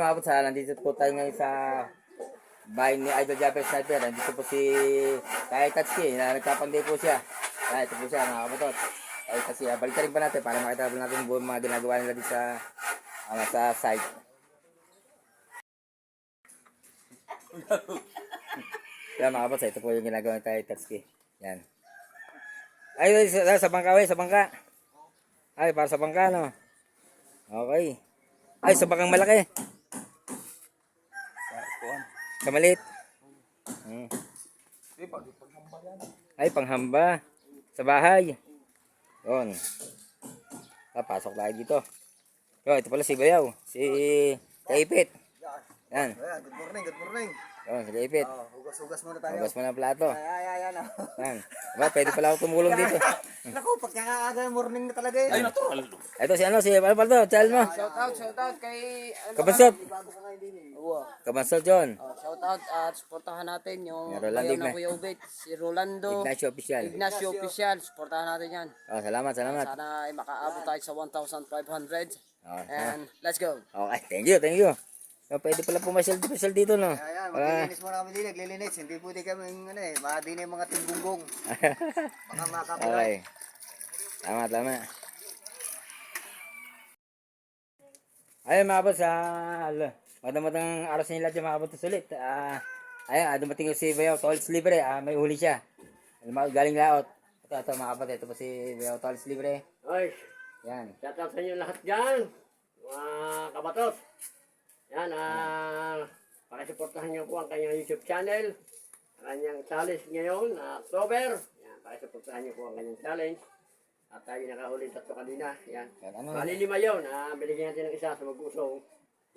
Mga kapatid, nandito po tayo ngayon sa bahay ni Idol Japper Sniper. Nandito po si Kaya Tatsuki, na nagkapanday po siya. Kaya ito po siya mga kapatid. Kaya Tatsuki, ah, balikan rin pa natin para makita po natin buong mga ginagawa nila dito sa, ano, sa site. Yan mga kapatid, ito po yung ginagawa ni Kaya Tatsuki. Yan. Ay, ay, sa, sa bangka, ay, sa bangka. Ay, para sa bangka, no? Okay. Ay, sa bangkang malaki. Sa maliit. Hmm. Ay, panghamba. Sa bahay. Yun. Ah, pasok tayo dito. Yo, ito pala si Bayaw. Si Kaipit. Yan. Good morning, good morning. Yun, si Kaipit. Oh, hugas-hugas muna tayo. Hugas mo ng plato. Ay, ay, ay, ano. Yan. Diba, pwede pala ako tumulong dito. Naku, pagkakaaga morning na talaga eh. Ay, natural. Ito si ano, si ano pala to? Child mo. Shout out, shout out kay ano Kabansot. Eh. Kabansot John. Oh, shout out at suportahan natin yung Igna- na Kuya Ubet, si Rolando Ignacio Official. Ignacio Official. Suportahan natin yan. Oh, salamat, salamat. Sana ay makaabot tayo sa 1,500. Oh, And let's go. Okay, thank you, thank you. So, pwede pala pumasyal pumasyal dito, no? Ayan, Para, maglilinis muna kami din, naglilinis. Hindi pwede kami, ano eh, mahadi na yung mga timbunggong. Baka makapulay. okay. Tama, tama. Ayun mga boss, ah, magandang araw sa lahat yung mga boss ulit. Ah, ayun, ah, dumating yung si Bayaw, Tolls Libre, ah, may huli siya. Alam mo, galing laot. Ito, ito mga kapatid, ito po si Bayaw Tolls Libre. Ay, Yan. shout out sa inyo lahat dyan. Mga kabatot. Yan, ah, pakisuportahan niyo po ang kanyang YouTube channel. Ang kanyang challenge ngayon, na October. Yan, pakisuportahan niyo po ang kanyang challenge. At tayo nakahuli tatlo kanina. Yan. Yan, ano? Bali lima yun. Ah, binigyan natin ng isa sa mag-usong.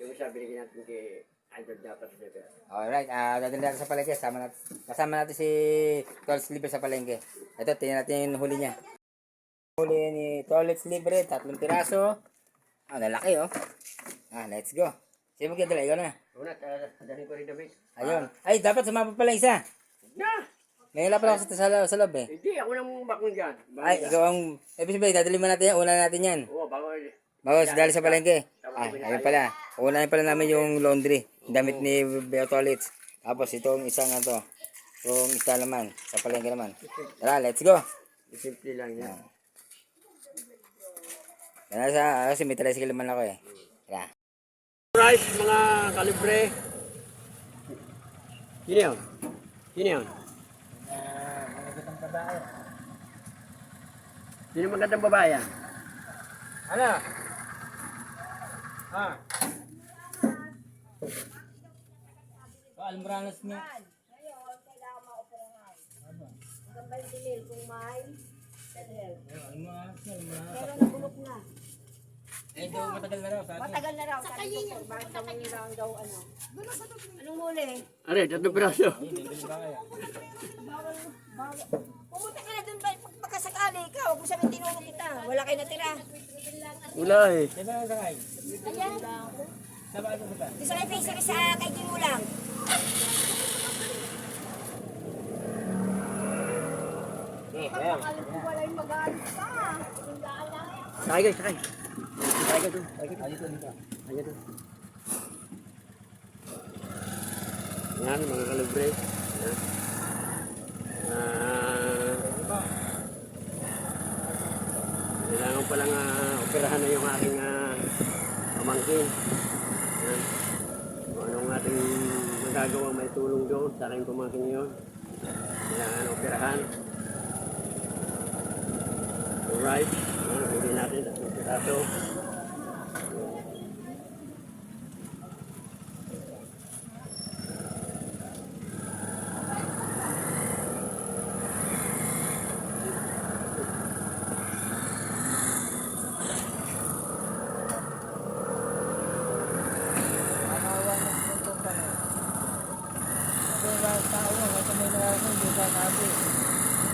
Yung isa binigyan natin kay Idol Japper Snipper. Alright, ah, dadali natin sa palengke. Sama natin, kasama natin si Tolls Libre sa palengke. Ito, tingnan natin yung huli niya. Huli ni Tolls Libre, tatlong piraso. Ah, lalaki oh. Ah, let's go. Sino magdadala? Ikaw na. Una, dali ko rin David. Ayun. Ay, dapat sumama pala isa. Na! May hila pala ako sa, sa, sa loob eh. Hindi, ako nang bakong dyan. Ay, ikaw ang... Eh, sabihin, dadali mo natin yan. Una natin yan. Oo, bago Bago sa dali sa palengke. Ay, ayun pala. Unahin pala namin yung laundry. Damit ni Beotolits. Tapos itong isang ano Yung isa naman. Sa palengke naman. Tara, let's go. simple lang yan. Yan sa... Kasi may tricycle naman ako eh. Tara. Alright, mga kalibre. Sino yun? Sino yun? Sino magandang babae yan? Ano? Ha? Oh, almoranas niya. Almoranas niya, almoranas. Eh, daw matagal na raw. Sabi. Matagal na raw. Sa kanya niya. Bakit daw may lang daw ano? Anong huli? Are, tatlong piraso. Pumunta ka na dun ba? Pag pagkasakali ikaw, kung sabihin tinulong kita. Wala kayo natira. Wala eh. Di ba sakay? Ayan. Saba ito sa Gusto kayo pisa sa kay Ginulang. Pa. Sakay guys, sakay. Sakay ka dito. Sakay ka doon. Yan, mga kalibre. Yan. Ah, kailangan palang uh, operahan na yung aking uh, pamangkin. Yan. Kung anong ating magagawa may tulong doon sa aking pamangkin yun. Kailangan operahan. Alright. Ano, huli natin tatlong piraso.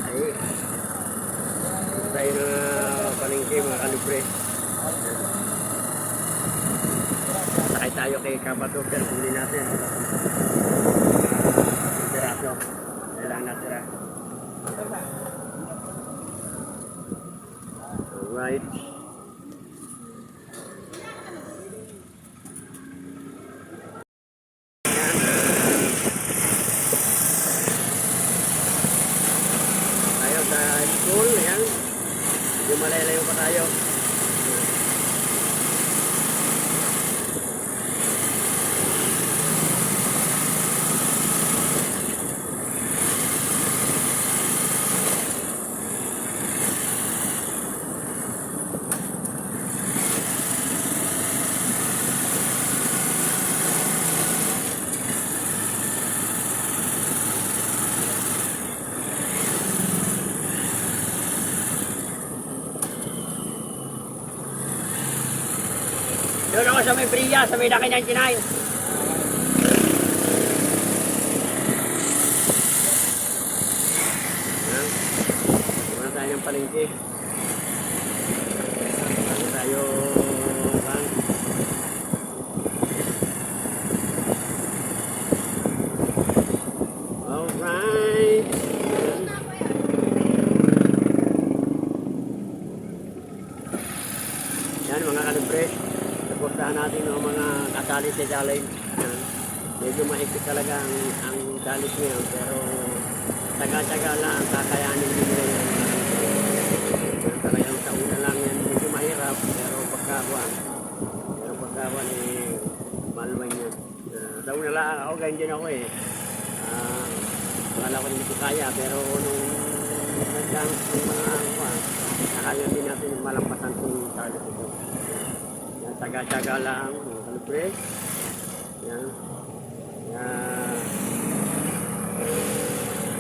Ay. Tayo na palengke mga kalibre. Sakay Kabato pero huli natin. Uh, piraso. Kailangan natira. Alright. Sa may Bria, sa may Laki 99. Yan. Muna tayo ng palengke. Muna tayo kan. Alright. Yan mga kalibre. Suportahan natin ang mga sa challenge. Yan. Medyo mahigpit talaga ang, ang challenge ngayon pero taga-taga lang kakayanin nila yan. Yan, Talagang sa una lang yan medyo mahirap pero pagkakuan. Pero pagkakuan eh malway yan. Uh, sa una lang ako ganyan din ako eh. Ah, akala ko hindi ko kaya pero nung nagdang ng mga kuan, nakaya din natin malampasan kung ito. Yan, taga-taga lang, mga Yan. Yan.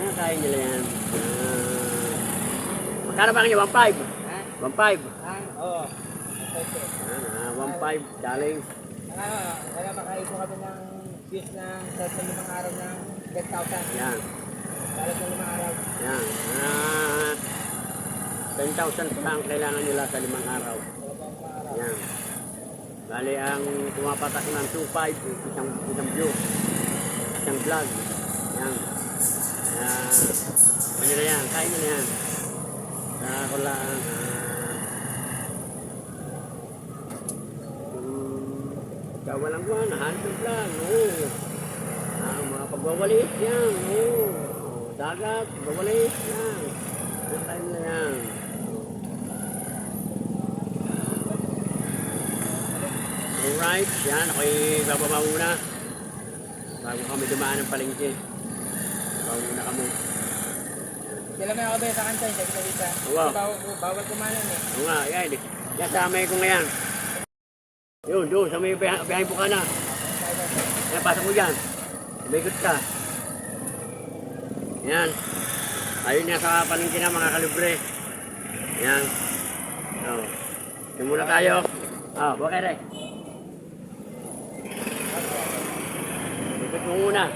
Ano kaya nila yan? Ah, magkano ba kayo? 1.5? 1.5? Oo. Yan, ah, 1.5 challenge. Ah, kaya makaipon kami ng views ng sa sa limang araw ng 10,000. Yan. Balas ng limang araw. Yan. Ah, 10,000 pa ang kailangan nila sa limang araw. Yan. Bali ang tumapatak ng 2.5 isang, isang view. Isang vlog. Yan. Ah, ano na yan? Kain na yan. Ah, ako lang. Ah, um, walang kuha, nahanap lang. Oo. Ah, mga pagwawalis yan. Oo. Dagat, pagwawalis yan. Ano time na yan? Alright, yan. Ako'y bababa muna. Bago kami dumaan ng palengke. Bago muna kami. Sila may ako ba sa kanta, sabi ko dito. Wow. Bawal, bawal kumanan eh. Oo nga, yan. Yan sa amay ko ngayon. Yun, doon, sa may behind po ka na. Yan, pasok mo dyan. Umikot ka. Yan. Ayun na sa palengke na mga kalibre. Yan. Oh. Muna tayo. Oh, bakit eh? Mo muna.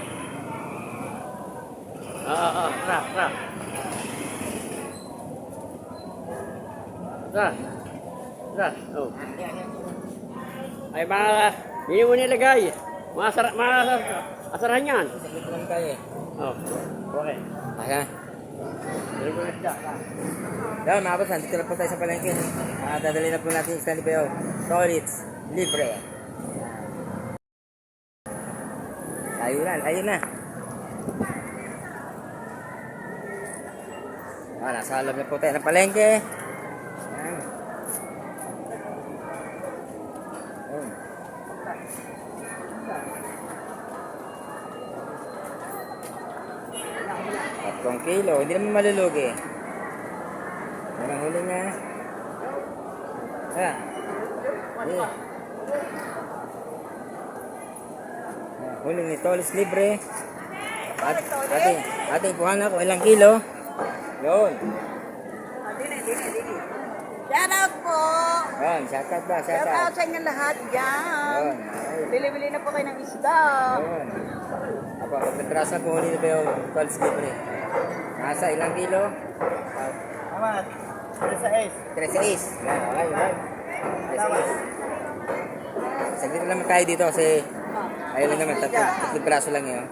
Ah, ah, ah, tra, tra. Tra. Tra, oh. Ay, mga, hindi mo nilagay. Mga, sara, mga asarahan yan. Saglit lang tayo eh. Oh, okay. Siya. Yan mga boss, nandito na po tayo sa palengke. Ah, dadali na po natin yung stand payo. Solid, libre. Tayo na, tayo na. Ah, nasa alam na po tayo ng palengke. Yan. Yan. Tatlong kilo, hindi naman malulugi. Yan ang huli niya. Ah. Yeah. Huli ni Tolis Libre. At, ating, ating kuha na kung ilang kilo. Yun. Shout out po! Yun, shoutout ba? Shout out sa inyo lahat dyan! Bili-bili na po kayo ng isda. Yun. Ako, nagtras na po huli na ba yung Tolis Libre? Nasa ilang kilo? Tama. Ano sa S? 13 is. Yan, okay, okay. 13 is. Saglit lang naman tayo dito kasi ayun lang naman, tatlo, tatlong braso lang yun.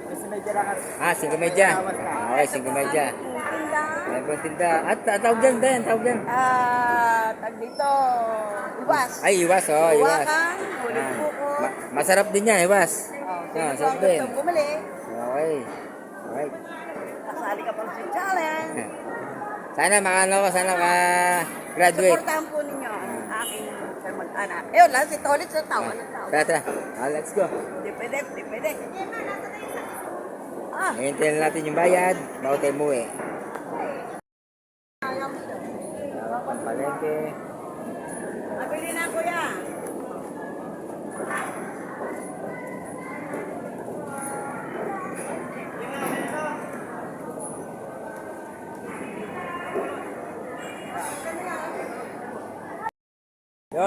Ka. Ah, 5 medya. Okay, 5 medya. May pang tinda. At at tawag dyan, Ben, tawag dyan. Ah, tag dito. Iwas. Ay, iwas, oh, iwas. Iwakan, ulit Ah, po ko. ma- masarap din yan, iwas. Oh, Ah, sino sarap din. gusto bumili? Okay. Okay. Kasali ka pa sa challenge. Sana makano ko, sana ka-graduate. Supportahan po aking mag-anak. Eh, wala, si Tolit sa tawa ng tawa. Tara, tara. Ah, let's go. Di pwede, di pwede. Ah, Hintayin na natin yung bayad. Bago tayo umuwi. Ang palengke. mabili na kuya.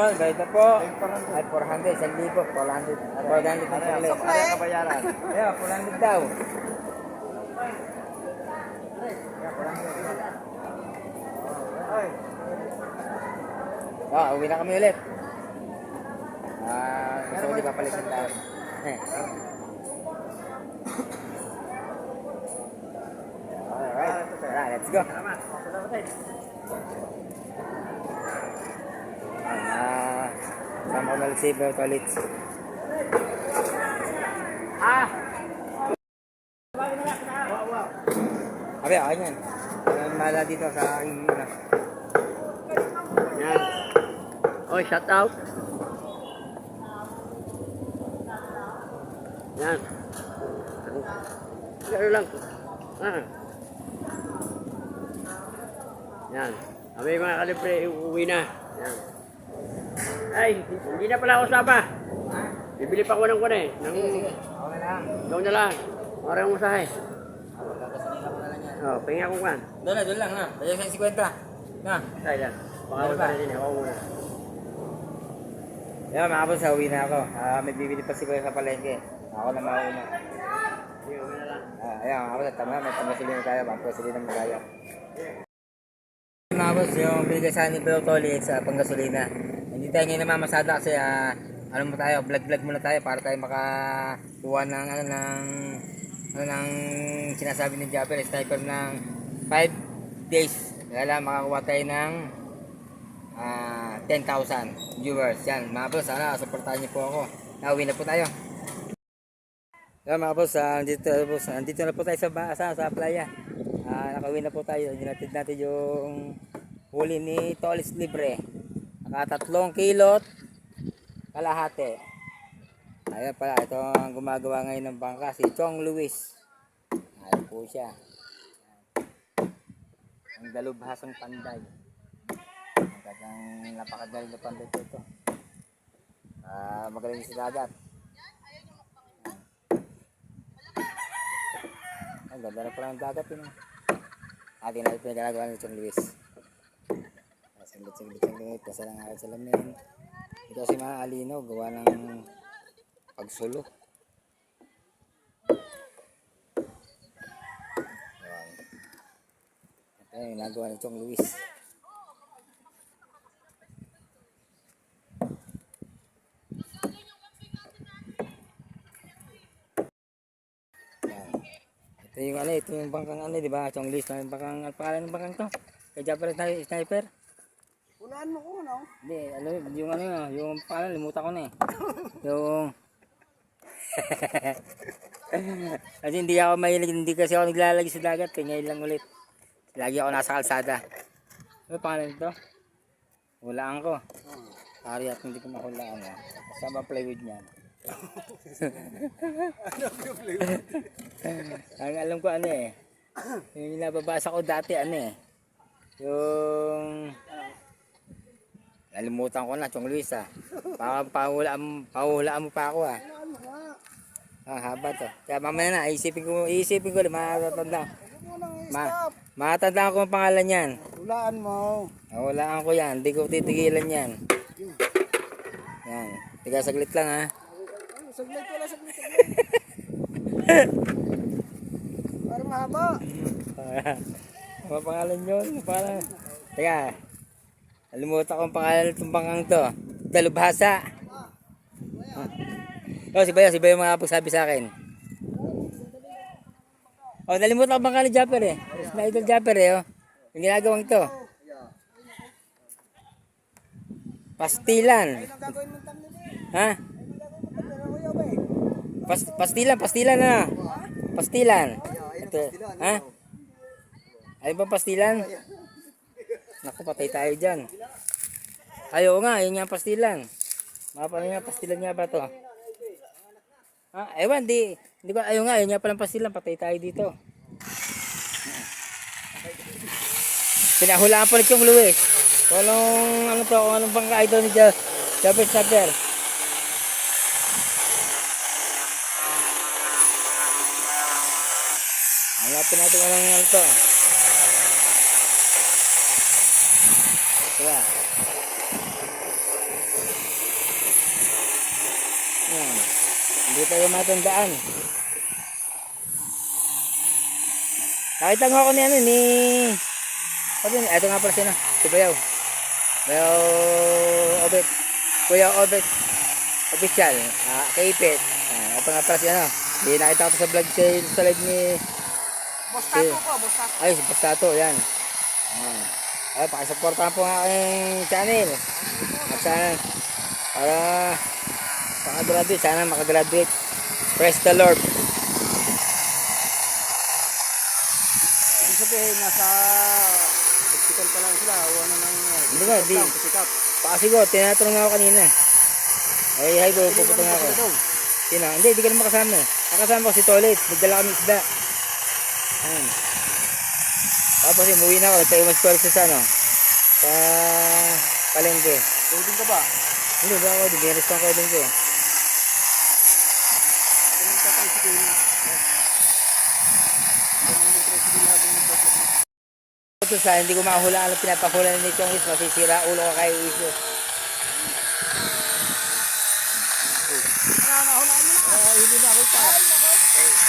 Yun, ganito po. Ay, 400, 1,000, 400. 400 ang sukli. Ano yung kabayaran? Ayun, 400 daw. Ah, uwi na kami ulit. Ah, gusto ko di papalitan tayo. Eh. Alright, let's go. Ah, na ulit si Bertolitz. Ah! Abi, akin yan. Mala dito sa aking ano. Yan. Oh, shout out. Yan. Gano'n lang. Ah. Yan. Kami mga kalibre, uuwi na. Yan. Ay, hindi na pala ako sama. Bibili pa ko ng kuno eh. Ng, na lang. doon na lang. Parang usahe. Oh, pahinga ko kan. Doon na, doon lang na. Baya sa 50. Na. Tayo lang. Baka wala pa rin eh. Ako muna. Yan, mga boss, uwi na ako. Ah, may bibili pa si Kuya sa palengke. Ako na mauna. Sige, uwi na lang. Ah, ayan, mga boss, tama, may pamasilin tayo. Pamasilin naman tayo. Mga boss, yung bigay sa ni Pero Toli sa panggasolina. Hindi tayo ngayon namamasada kasi ah, ano mo tayo, vlog-vlog muna tayo para tayo makakuha ng ano ng ano ng sinasabi ni Japper, sniper ng 5 days. Kaya makakuha tayo ng ah 10,000 viewers. Yan, mga boss, sana supportahan niyo po ako. Nauwi na po tayo. Yan mga boss, ah, andito, boss, andito na po tayo sa, sa, sa playa. Ah, nakauwi na po tayo. Ginatid natin yung huli ni Tolis Libre. Nakatatlong kilot kalahati. Ayan pala, ito ang gumagawa ngayon ng bangka, si Chong Luis. Ayan po siya. Ang dalubhasang panday. Ang napakagaling na panday po ito. Ah, magaling sa dagat. Ang ganda na pala ng dagat yun. Ating natin pinagagawa ni Chong Luis. Ah, Saglit, saglit, saglit. Pasa lang ako sa lamin. Ito kasi mga alino, gawa ng pagsulo. Ito yung ginagawa ni Chong Luis. Ito yung ano, ito yung bangkang ano, di ba? Chong Luis, yung bangkang, ano pangalan ng bangkang to? Kay Sni- Sniper? Ulaan mo ko, no? Hindi, ano, yung ano, yung pangalan, limutan ko na eh. Yung... kasi hindi ako mahilig, hindi kasi ako naglalagi sa dagat, kaya ngayon lang ulit. Lagi ako nasa kalsada. Ano pangalan nito? Hulaan ko. Pari at hindi ko mahulaan ah. Kasama plywood niyan. Ang alam ko ano eh. Yung nababasa ko dati ano eh. Yung Nalimutan ko na, Chong Luis ah. Baka pahulaan, pahulaan mo pa ako ah. Ah, haba to. Kaya mamaya na, iisipin ko, iisipin ko, matatanda. Ma, matatanda ko ang pangalan yan. Ulaan mo. Nahulaan ko yan, hindi ko titigilan yan. Yan, tiga saglit lang ha. Saglit ko lang, saglit, saglit. Para mahaba. Ano pangalan yun? Para, teka, nalimutan ko ang pangalan ng bangkang to. Dalubhasa. Oh, si Bayo, si Bayo mga pagsabi sa akin. Oh, nalimutan ko ang pangalan ni Japper eh. Si Idol Japper eh, oh. Yung ginagawang to. Pastilan. Ha? Pas, pastilan, pastilan na. Pastilan. Ito, ha? Ano ba pastilan? Naku, patay tayo dyan. Ayaw nga, yun ang pastilan. Pa nga, pastilan nga ba to? Ha? Ewan, di. Hindi ko, ayaw nga, yun nga palang pastilan. Patay tayo dito. Pinahulaan pa ulit yung Luis. Kung anong, ano to, kung anong bangka ito ni Ja- Jabez Snapper. Hanapin natin anong ano to. Ito ba? Hindi tayo matandaan. Nakita nga ako ni ano, ni... Ano yun? Ito nga pala siya na. Si Bayaw. Bayaw Obet. Kuya Obet. Official. Ah, kaipit. Ah, ito nga pala siya ano. Hindi nakita ko sa vlog sa, sa live ni... Boss Tato po, Boss Tato. Ay, si Bastato. Yan. Ah. Ay, pakisuportahan po ang aking channel. At sana, para makagraduate, sana makagraduate. Praise the Lord. Ibig sabihin, nasa hospital pa lang sila. O ano nang... Hindi ba, di. Pakasigo, tinatanong ako kanina. Ay, hi bro, pupunta nga ako. Sino? Hindi, hindi ka naman kasama. eh. Nakasama ko si Tolit. Nagdala kami isda. Ayan. Tapos umuwi na ako. Nagtaiwas ko sa ano. Sa palengke. Pwedeng ka ba? Hindi ba ako? Dineres ko din ko. Kung tatricycle. Kung yung tricycle natin yung bakit. Ito sa hindi ko mahulaan ang pinapahulan ni Chong Is. Masisira ulo ko kay Iso. Ah, hindi na ako pa.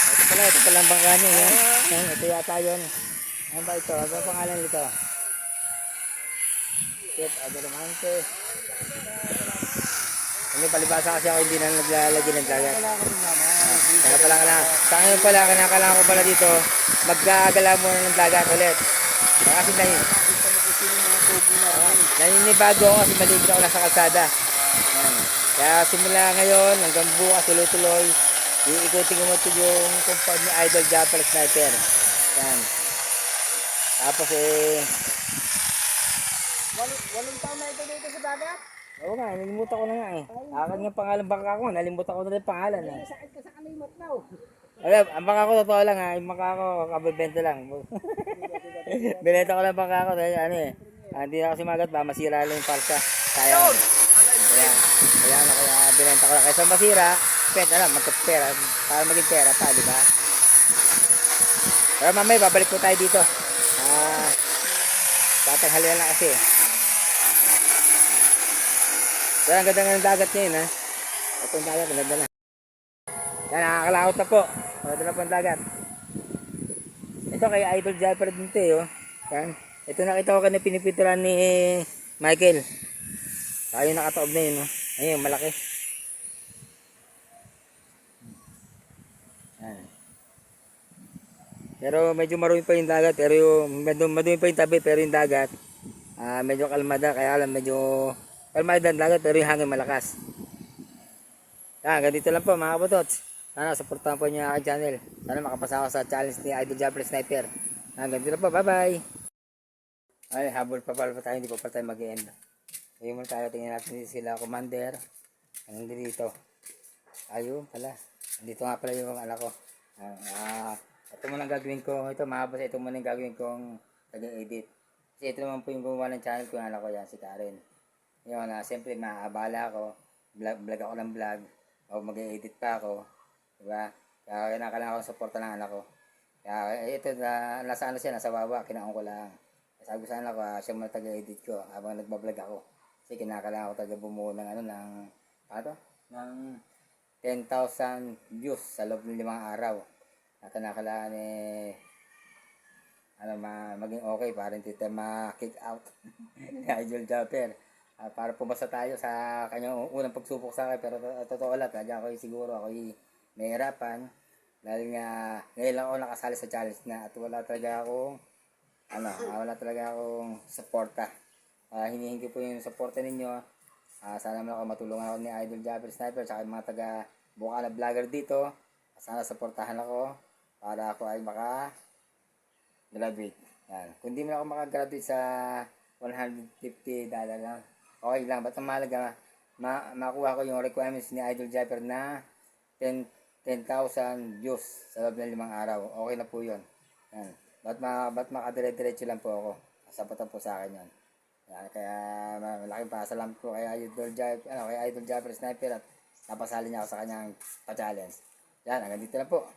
Ito pala, ito pala ang bangka niya. Yan. Ito yata yun. Ano ba ito? Ano ang pangalan nito? Kit Adelmante. Ano palibasa kasi ako hindi na naglalagay ng dagat. Kaya pala kailangan. Sa ngayon pala, kailangan ko pala dito, magkagala muna ng dagat ulit. Kasi nahin, naninibago ako kasi malibre ako nasa kalsada. Kaya simula ngayon, hanggang bukas, tuloy-tuloy, iikutin ko mo ito yung compound ni Idol Japper Sniper. Yan. Tapos eh, Walong taon na ito dito sa dagat. Oo nga, nalimutan ko na nga eh. Akin nga pangalan bangka ko, nalimutan ko na rin pangalan eh. Sakit ka sa kalimot na. Alam, ang bangka ko totoo lang ha, yung bangka ko kabibenta lang. Binenta ko lang bangka ko dahil ano eh. ah, hindi na kasi magat ba, masira lang yung palsa. Sayang. Kaya, kaya ano, kaya binenta ko lang. Kaysa masira, pet, alam, magkapera. Para maging pera pa, di ba? Pero mamaya, babalik po tayo dito. Ah, tatanghalian na kasi. Pero ang ganda nga ng dagat ngayon ha. Itong dagat, ang ganda na. Yan, nakakalakot na po. Maganda na po ang dagat. Ito kay Idol Japper din to eh, oh. Yan. Ito nakita ko kanina pinipinturan ni Michael. Yung nakataob na yun, oh. Ayun, malaki. Yan. Pero medyo marumi pa yung dagat, pero yung, medyo madumi pa yung tabi, pero yung dagat, ah medyo kalmada, kaya alam, medyo kalmada ang dagat, pero yung hangin malakas. Yan, ganito lang po mga kabutots. Sana supportahan po niyo ang channel. Sana makapasa ako sa challenge ni Idol Jumper Sniper. Yan, ganito lang po. Bye-bye! Ay, habol pa pala pa tayo. Hindi pa pala tayo mag-end. Ngayon muna tayo. Tingnan natin dito sila. Commander. Anong dito? Ayun pala. Dito nga pala yung anak ko. Ah, ito muna ang gagawin ko. Ito mahaba ito muna yung gagawin kong taga-edit. Kasi ito naman po yung gumawa ng channel ko. Yung anak ko yan, si Karen. Yun, uh, siyempre maabala ako. Vlog, vlog ako ng vlog. O mag-edit pa ako. Diba? Kaya kailangan ko suporta ng anak ko. Kaya eh, ito, na, nasa ano siya, nasa baba, kinaon ko lang. Sabi ko sa anak ko, ah, siya muna taga-edit ko habang nagbablog ako. Kasi kinakailangan ko taga bumuo ng ano, ng, ano, ng 10,000 views sa loob ng limang araw. Na kinakailangan eh, ano, ma, maging okay para hindi tayo ma-kick out ni Idol Japper. Ah, para pumasa tayo sa kanyang unang pagsubok sa akin pero to- totoo lang kaya ako siguro ako nahihirapan dahil nga ngayon lang ako nakasali sa challenge na at wala talaga akong ano ah, wala talaga akong suporta. Ah, hinihingi po yung suporta ninyo. Ah, sana naman ako matulungan ako ni Idol Jabber Sniper at mga taga buka na vlogger dito. Sana suportahan ako para ako ay maka graduate yan. kung di man ako makagraduate sa 150 dollar lang okay lang. Ba't ang mahalaga, ma makuha ko yung requirements ni Idol Japper na 10 10,000 views sa loob ng limang araw. Okay na po yun. Yan. Ba't, ma ba't makadire-diretso lang po ako? Sapat po sa akin yun. Yan. Kaya ma- malaking pasalamat po kay Idol Japper, ano, kay Idol Japper Sniper at napasali niya ako sa kanyang pa-challenge. Yan, hanggang dito na po.